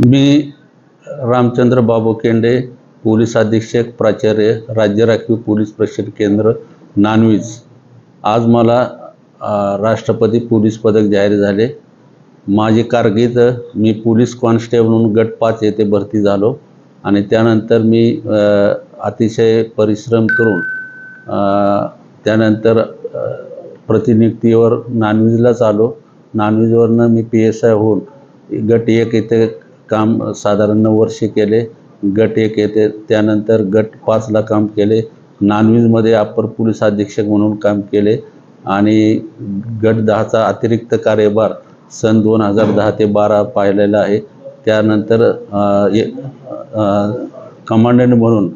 मी Ramchandra Babu Kende police अधीक्षक प्राचार्य राज्य राखीव पोलीस प्रशिक्षण केंद्र नानवीज. आज मला राष्ट्रपती पोलीस पदक जाहीर झाले. माझी कारकीर्द मी पोलीस कॉन्स्टेबल म्हणून गट पाच येथे भरती झालो आणि त्यानंतर मी अतिशय परिश्रम करून त्यानंतर प्रतिनियुक्तीवर नानवीजलाच आलो. नानवीजवरनं मी पी एस आय होऊन गट एक येथे काम साधारण नऊ वर्षे केले. गट एक येते त्यानंतर गट पाचला काम केले. नानवीजमध्ये अप्पर पोलीस अधीक्षक म्हणून काम केले. आणि गट दहाचा अतिरिक्त कार्यभार सन दोन हजार दहा ते बारा पाहिलेला आहे. त्यानंतर कमांडंट म्हणून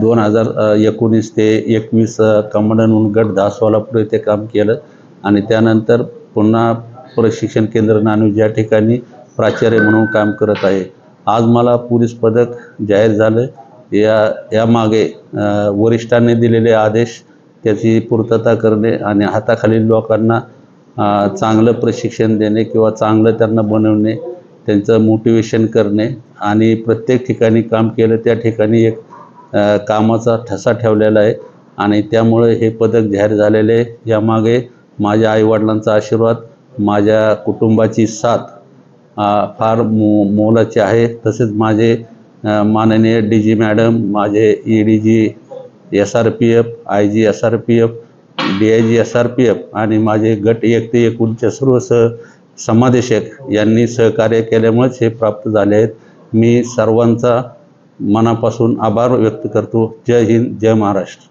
दोन हजार एकोणीस ते एकवीस कमांडंट म्हणून गट दहा सोलापूर येथे काम केलं. आणि त्यानंतर पुन्हा प्रशिक्षण केंद्र नानू ज्या ठिकाणी प्राचार्य म्हणून काम करत आहे आज मला पोलीस पदक जाहीर झालं या यामागे वरिष्ठांनी दिलेले आदेश त्याची पूर्तता करणे आणि हाताखालील लोकांना चांगलं प्रशिक्षण देणे किंवा चांगलं त्यांना बनवणे त्यांचं मोटिवेशन करणे आणि प्रत्येक ठिकाणी काम केलं त्या ठिकाणी एक कामाचा ठसा ठेवलेला आहे आणि त्यामुळे हे पदक जाहीर झालेले आहे. यामागे माझ्या आईवडिलांचा आशीर्वाद माझ्या कुटुंबाची साथ फार मो मोलाचे आहे. तसेच माझे माननीय डी जी मॅडम माझे E D G S R P F I G S R P F D I G S R P F आणि माझे गट एक ते एकूणच्या सर्व सह समादेशक यांनी सहकार्य केल्यामुळेच हे प्राप्त झाले आहेत. मी सर्वांचा मनापासून आभार व्यक्त करतो. जय हिंद जय महाराष्ट्र.